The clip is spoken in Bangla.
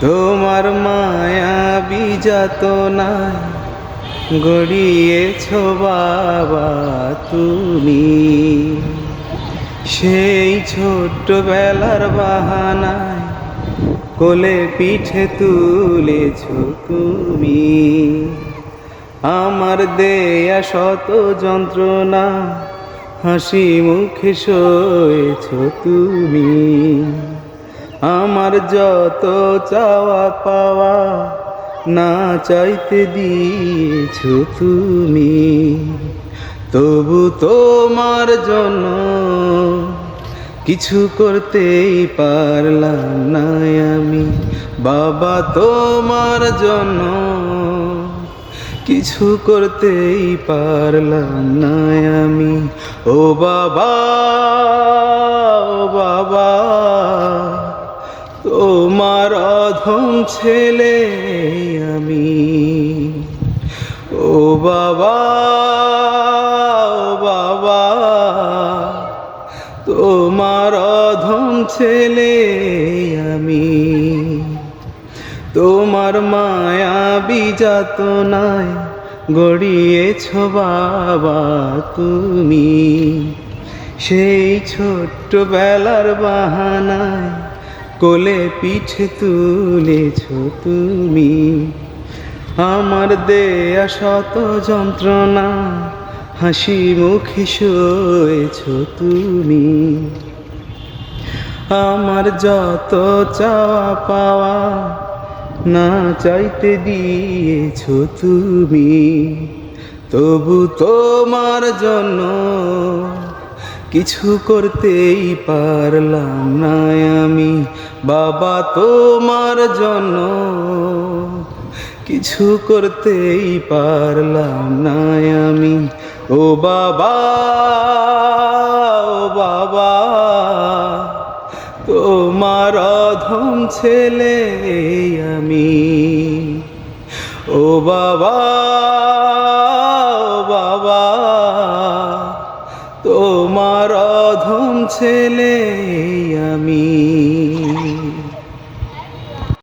তোমার মায়া বিজাত নাই, গড়িয়েছ বাবা তুমি। সেই ছোট্টবেলার বাহানায় কোলে পিঠে তুলেছ তুমি। আমার দেয়া শত যন্ত্রণা হাসি মুখে সয়েছ তুমি। আমার যত চাওয়া পাওয়া না চাইতে দিয়েছ তুমি, তবু তোমার জন্য কিছু করতেই পারলাম না আমি। বাবা, তোমার জন্য কিছু করতেই পারলাম না আমি। ও বাবা অধম ছেলে আমি। ও বাবা ও বাবা, তোমার অধম ছেলে আমি। তোমার মায়া বিজাত নাই গড়িয়েছ বাবা তুমি। সেই ছোট্ট বেলার বাহানায় কোলে পিঠে তুলেছ তুমি। আমার দেয়া শত যন্ত্রণা, হাসি মুখে সয়েছ তুমি। আমার যত চাওয়া পাওয়া না চাইতে দিয়েছ তুমি, তবু তোমার জন্য কিছু করতেই পারলাম না আমি। বাবা তোমার জন্য কিছু করতেই পারলাম না আমি। ও বাবা ও বাবা, তোমার অধম ছেলে আমি। ও বাবা ও বাবা, তোমার ছেলে আমি।